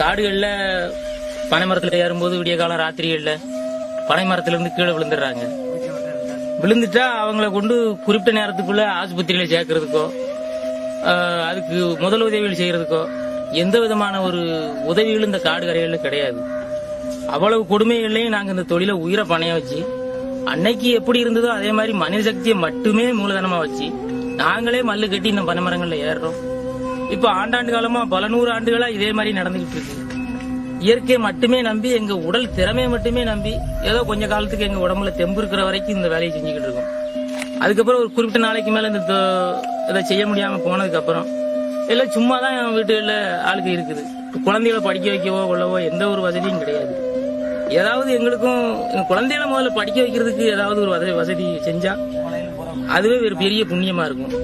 காடுகளில் பனை மரத்தில் ஏறும்போது விடிய காலம் ராத்திரிகளில் பனை மரத்துலேருந்து கீழே விழுந்துடுறாங்க. விழுந்துட்டா அவங்கள கொண்டு குறிப்பிட்ட நேரத்துக்குள்ள ஆஸ்பத்திரியில் சேர்க்கறதுக்கோ அதுக்கு முதல் உதவிகள் செய்யறதுக்கோ எந்த விதமான ஒரு உதவிகளும் இந்த காடு கரைகளில் கிடையாது. அவ்வளவு கொடுமைகள்லையும் நாங்கள் இந்த தொழிலை உயிரை பணைய வச்சு அன்னைக்கு எப்படி இருந்ததோ அதே மாதிரி மனித சக்தியை மட்டுமே மூலதனமா வச்சு நாங்களே மல்லு கட்டி இந்த பனைமரங்களில் ஏறுறோம். இப்ப ஆண்டாண்டு காலமா பல நூறு ஆண்டுகளா இதே மாதிரி நடந்துகிட்டு இருக்கு. இயற்கையை மட்டுமே நம்பி எங்க உடல் திறமையை மட்டுமே நம்பி ஏதோ கொஞ்ச காலத்துக்கு எங்க உடம்புல தெம்பு இருக்கிற வரைக்கும் இந்த வேலையை செஞ்சுக்கிட்டு இருக்கோம். அதுக்கப்புறம் ஒரு குறிப்பிட்ட நாளைக்கு மேல இந்த இதை செய்ய முடியாம போனதுக்கு அப்புறம் எல்லாம் சும்மா தான் வீட்டுல ஆளுக்கு இருக்குது. குழந்தைகளை படிக்க வைக்கவோ கொள்ளவோ எந்த ஒரு வசதியும் கிடையாது. ஏதாவது எங்களுக்கும் குழந்தைகளை முதல்ல படிக்க வைக்கிறதுக்கு ஏதாவது ஒரு வசதி வசதி செஞ்சா அதுவே ஒரு பெரிய புண்ணியமா இருக்கும்.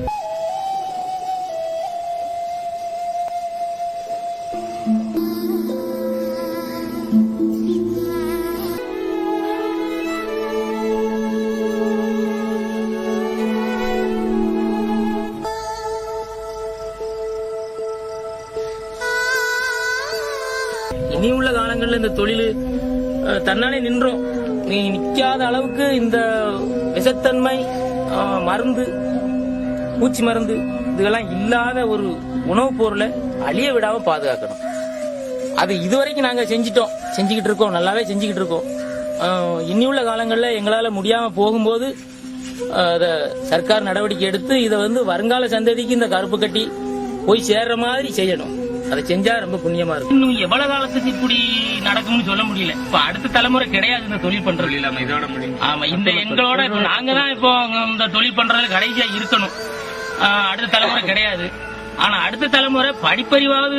உள்ள இந்த தொழில் தன்னாலே நின்றோம். நீ நிற்காத அளவுக்கு இந்த விஷத்தன்மை மருந்து பூச்சி மருந்து இதுகெல்லாம் இல்லாத ஒரு உணவுப் பொருளை அழிய விடாம பாதுகாக்கணும். அது இதுவரைக்கும் நாங்கள் செஞ்சிட்டோம். செஞ்சுக்கிட்டு இருக்கோம். நல்லாவே செஞ்சுக்கிட்டு இருக்கோம். இனி உள்ள காலங்களில் எங்களால் முடியாமல் போகும்போது அதை சர்க்கார் நடவடிக்கை எடுத்து இதை வந்து வருங்கால சந்ததிக்கு இந்த கருப்பு கட்டி போய் சேர்ற மாதிரி செய்யணும். அதை செஞ்சா ரொம்ப புண்ணியமா இருக்கும். இன்னும் எவ்வளவு காலத்துக்கு இப்படி நடக்கும்னு சொல்ல முடியல. இப்ப அடுத்த தலைமுறை கிடையாது இந்த தொழில் பண்றது இல்லாம இதோட முடியும் ஆமா இந்த எங்களோட இப்ப நாங்க தான் இப்போ இந்த தொழில் பண்றதுல கடைசியா இருக்கணும். ஆஹ் அடுத்த தலைமுறை கிடையாது. ஆனா அடுத்த தலைமுறை படிப்பறிவாவது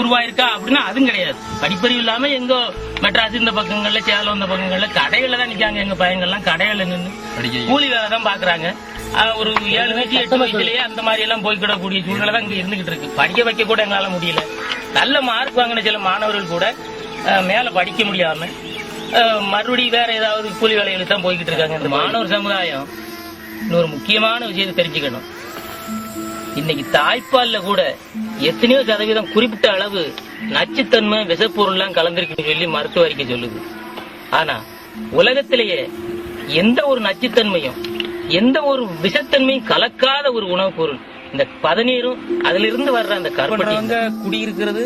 உருவாயிருக்கா அப்படின்னா அதுவும் கிடையாது. படிப்பறிவு இல்லாம எங்க மெட்ராஸ் இந்த பக்கங்கள்ல சேலம் இந்த பக்கங்கள்ல கடைகள்ல தான் நிக்காங்க. எங்க பையங்கள்லாம் கடைகள்ல நின்று கூலி வேலை தான் பாக்குறாங்க. ஒரு ஏழு வயசு எட்டு வயசுலயே அந்த மாதிரி எல்லாம் போய்க்கிடக்கூடிய சூழ்நிலை தான் இங்க இருந்துகிட்டு இருக்கு. படிக்க வைக்க கூட எங்களால முடியல. நல்ல மார்க் வாங்கின சில மாணவர்கள் கூட மேல படிக்க முடியாம மறுபடியும் வேற ஏதாவது கூலி வேலைகளுக்கு தான் போய்கிட்டு இருக்காங்க. இந்த மாணவர் சமுதாயம் இன்னொரு முக்கியமான விஷயத்தை தெரிஞ்சுக்கணும். இன்னைக்கு தாய்ப்பால்ல கூட எத்தனையோ சதவீதம் குறிப்பிட்ட அளவு நச்சுத்தன்மை விஷப்பொருள்லாம் கலந்திருக்குன்னு சொல்லி மருத்துவ அறிக்கை சொல்லுது. ஆனா உலகத்திலேயே எந்த ஒரு நச்சுத்தன்மையும் எந்த ஒரு விஷத்தன்மையும் கலக்காத ஒரு உணவுப் பொருள். இந்த பதநீரும் அதுல இருந்து வர்ற அந்த கருப்பட்டி குடியிருக்கிறது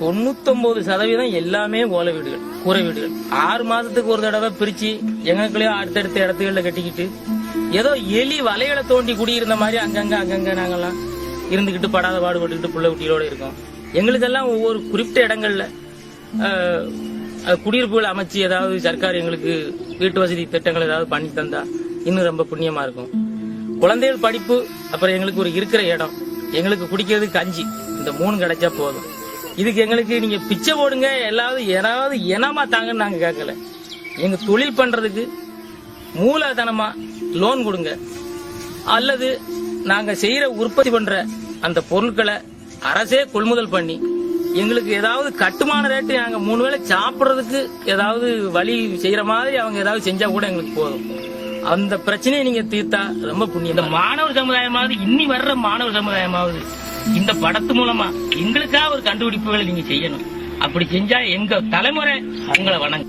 தொண்ணூத்தொன்பது சதவீதம் எல்லாமே ஓலை வீடுகள் கூரை வீடுகள். ஆறு மாதத்துக்கு ஒரு தடவை பிரிச்சு எங்களுக்குள்ளேயே அடுத்தடுத்த இடத்துகள்ல கட்டிக்கிட்டு ஏதோ எலி வலைகளை தோண்டி குடியிருந்த மாதிரி அங்கங்க அங்கங்க நாங்கெல்லாம் இருந்துகிட்டு படாத பாடுபட்டுக்கிட்டு புள்ள குட்டிகளோட இருக்கோம். எங்களுக்கெல்லாம் ஒவ்வொரு குறிப்பிட்ட இடங்கள்ல குடியிருப்புகள் அமைச்சு ஏதாவது சர்க்கார் எங்களுக்கு வீட்டு வசதி திட்டங்கள் ஏதாவது பண்ணி தந்தா இன்னும் ரொம்ப புண்ணியமா இருக்கும். குழந்தைகள் படிப்பு அப்புறம் எங்களுக்கு ஒரு இருக்கிற இடம். எங்களுக்கு குடிக்கிறது கஞ்சி. இந்த மூணு கிடைச்சா போதும். இதுக்கு எங்களுக்கு நீங்க பிச்சை போடுங்க எல்லாவது ஏதாவது இனமா தாங்கன்னு நாங்க கேட்கல. எங்க தொழில் பண்றதுக்கு மூலதனமா லோன் கொடுங்க. அல்லது நாங்க செய்யற உற்பத்தி பண்ற அந்த பொருட்களை அரசே கொள்முதல் பண்ணி எங்களுக்கு ஏதாவது கட்டுமான ரேட்டு நாங்க மூணு வேளை சாப்பிடுறதுக்கு ஏதாவது வழி செய்யற மாதிரி அவங்க ஏதாவது செஞ்சா கூட எங்களுக்கு போதும். அந்த பிரச்சனையை நீங்க தீர்த்தா ரொம்ப புண்ணியம். இந்த மாணவர் சமுதாயமாவது இன்னி வர்ற மாணவர் சமுதாயமாவது இந்த படத்து மூலமா எங்களுக்காக ஒரு கண்டுபிடிப்புகளை நீங்க செய்யணும். அப்படி செஞ்சா எங்க தலைமுறை உங்களை வணங்க